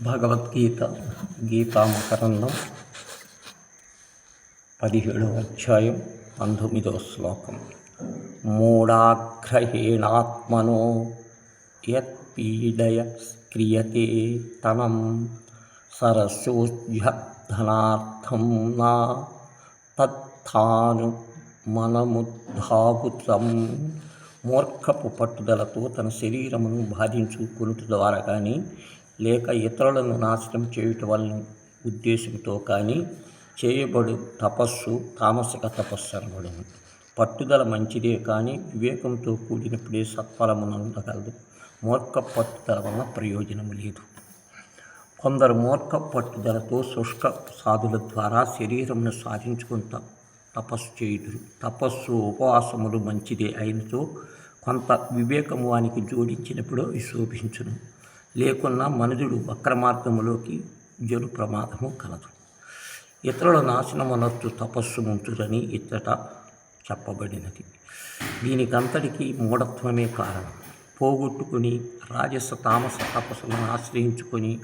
భగవద్గీత గీతామకరందం పదిహేడవ అధ్యాయం పంతొమ్మిదవ శ్లోకం. మూఢాగ్రహేణాత్మనో యత్పీడయ క్రియతే తనం సరసోజ్జధనార్థం నా తత్థాను మనముద్ధాపుతం మూర్ఖపు పట్టుదలతో తన శరీరమును బాధించుకునుట ద్వారా కానీ లేక ఇతరులను నాశనం చేయుట వలన ఉద్దేశంతో కానీ చేయబడు తపస్సు తామసిక తపస్సు అనబడును. పట్టుదల మంచిదే కానీ వివేకంతో కూడినప్పుడే సత్ఫలమును ఉండగలదు మూర్ఖ పట్టుదల వలన ప్రయోజనము లేదు. కొందరు మూర్ఖ పట్టుదలతో శుష్క సాధుల ద్వారా శరీరమును సాధించుకుంటా తపస్సు చేయుదురు. తపస్సు ఉపవాసములు మంచిదే అయినతో కొంత వివేకము వానికి జోడించినప్పుడు అవి శోభించును లేకున్నా మనుజుడు వక్రమార్గములోకి జరు ప్రమాదము కలదు. ఇతరుల నాశనమనొచ్చు తపస్సు ముంచుదని ఇచ్చట చెప్పబడినది. దీనికంతటికీ మూఢత్వమే కారణం. పోగొట్టుకుని రాజస తామస తపస్సులను ఆశ్రయించుకొని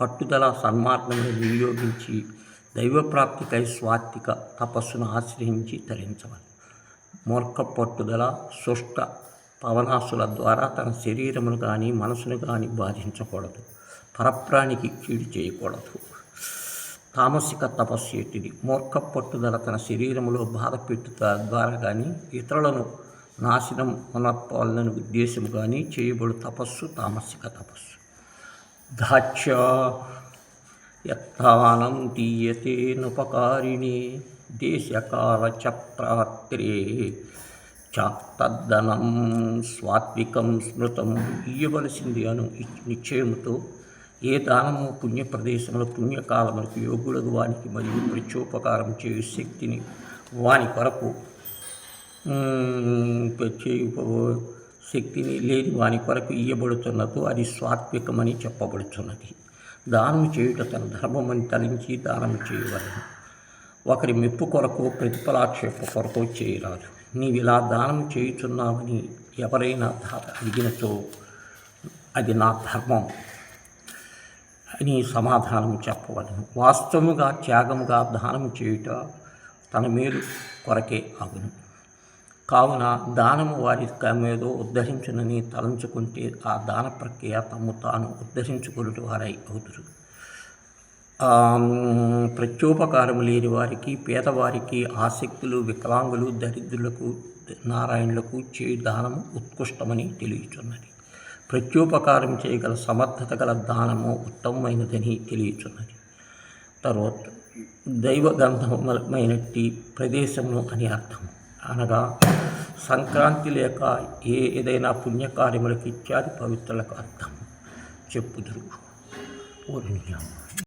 పట్టుదల సన్మార్గంలో వినియోగించి దైవప్రాప్తికై స్వాత్విక తపస్సును ఆశ్రయించి తరించవాలి. మూర్ఖ పట్టుదల సుష్ట పవనాసుల ద్వారా తన శరీరమును కానీ మనసును కానీ బాధించకూడదు. పరప్రాణికి కీడు చేయకూడదు. తామసిక తపస్సు ఎట్టిది మూర్ఖ పట్టుదల తన శరీరములో బాధ పెట్టుట ద్వారా కానీ ఇతరులను నాశనం మనపాలన ఉద్దేశం కానీ చేయబడు తపస్సు తామసిక తపస్సు. దాక్ష యత్తానం దీయతే నుపకారిణి దేశకాల చక్రాత్రే తద్దనం స్వాత్వికం స్మృతం ఇయ్యవలసింది అను నిశ్చయముతో ఏ దానము పుణ్య ప్రదేశంలో పుణ్యకాలములకు యోగులకు వానికి మరియు ప్రత్యోపకారం చేయు శక్తిని వాని కొరకు చేయు శక్తిని లేని వాని కొరకు ఇయ్యబడుతున్నదో అది స్వాత్వికమని చెప్పబడుతున్నది దానం చేయుట తన ధర్మమని తలించి దానం చేయవలను. ఒకరి మెప్పు కొరకు ప్రతిఫలాక్షేప కొరకు చేయరాదు. నీవు ఇలా దానం చేయుచున్నావని ఎవరైనా దాత అడిగినచో అది నా ధర్మం అని సమాధానం చెప్పవలను. వాస్తవముగా త్యాగముగా దానం చేయుట తన మేలు కొరకే అగును కావున దానము వారి మీదో ఉద్ధరించునని తలంచుకుంటే ఆ దాన ప్రక్రియ తమ్ము తాను ఉద్ధరించుకున్నట్టు వారై అవుతురు ప్రత్యోపకారము లేని వారికి పేదవారికి ఆసక్తులు వికలాంగులు దరిద్రులకు నారాయణులకు చే దానము ఉత్కృష్టమని తెలియచున్నది. ప్రత్యోపకారం చేయగల సమర్థత గల దానము ఉత్తమమైనదని తెలియచున్నది. తర్వాత దైవగంధమైనట్టి ప్రదేశము అని అర్థం. అనగా సంక్రాంతి లేక ఏ ఏదైనా పుణ్యకార్యములకు ఇత్యాది పవిత్రులకు అర్థం. చెప్పుదురు. ఓ